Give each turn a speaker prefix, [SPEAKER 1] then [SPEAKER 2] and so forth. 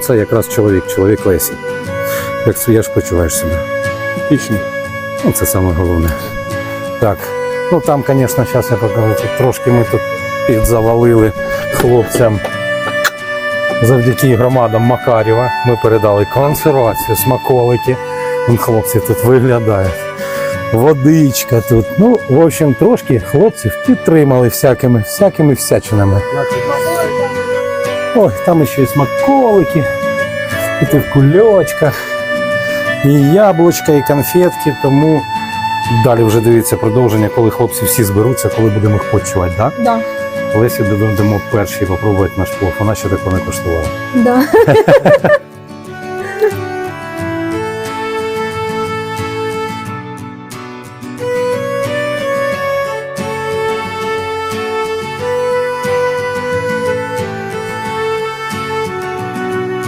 [SPEAKER 1] Це якраз чоловік, чоловік Лесі. Як як почуваєш себе?
[SPEAKER 2] Пічні.
[SPEAKER 1] Ну, це саме головне. Так. Ну там, звісно, зараз я покажу. Трошки ми тут підзавалили хлопцям. Завдяки громадам Макарєва ми передали консервацію, смаколики. Вон хлопці тут виглядають. Водичка тут. Ну, в общем, трошки хлопців підтримали всякими, всякими всячинами. Ой, там ще і смаколики, і ти в кульочках, і яблучка, і конфетки, тому далі вже дивіться продовження, коли хлопці всі зберуться, коли будемо їх почувати, так?
[SPEAKER 3] Да.
[SPEAKER 1] Лесі дамо перші попробувати наш плов, вона ще такого не коштувала.
[SPEAKER 3] Да.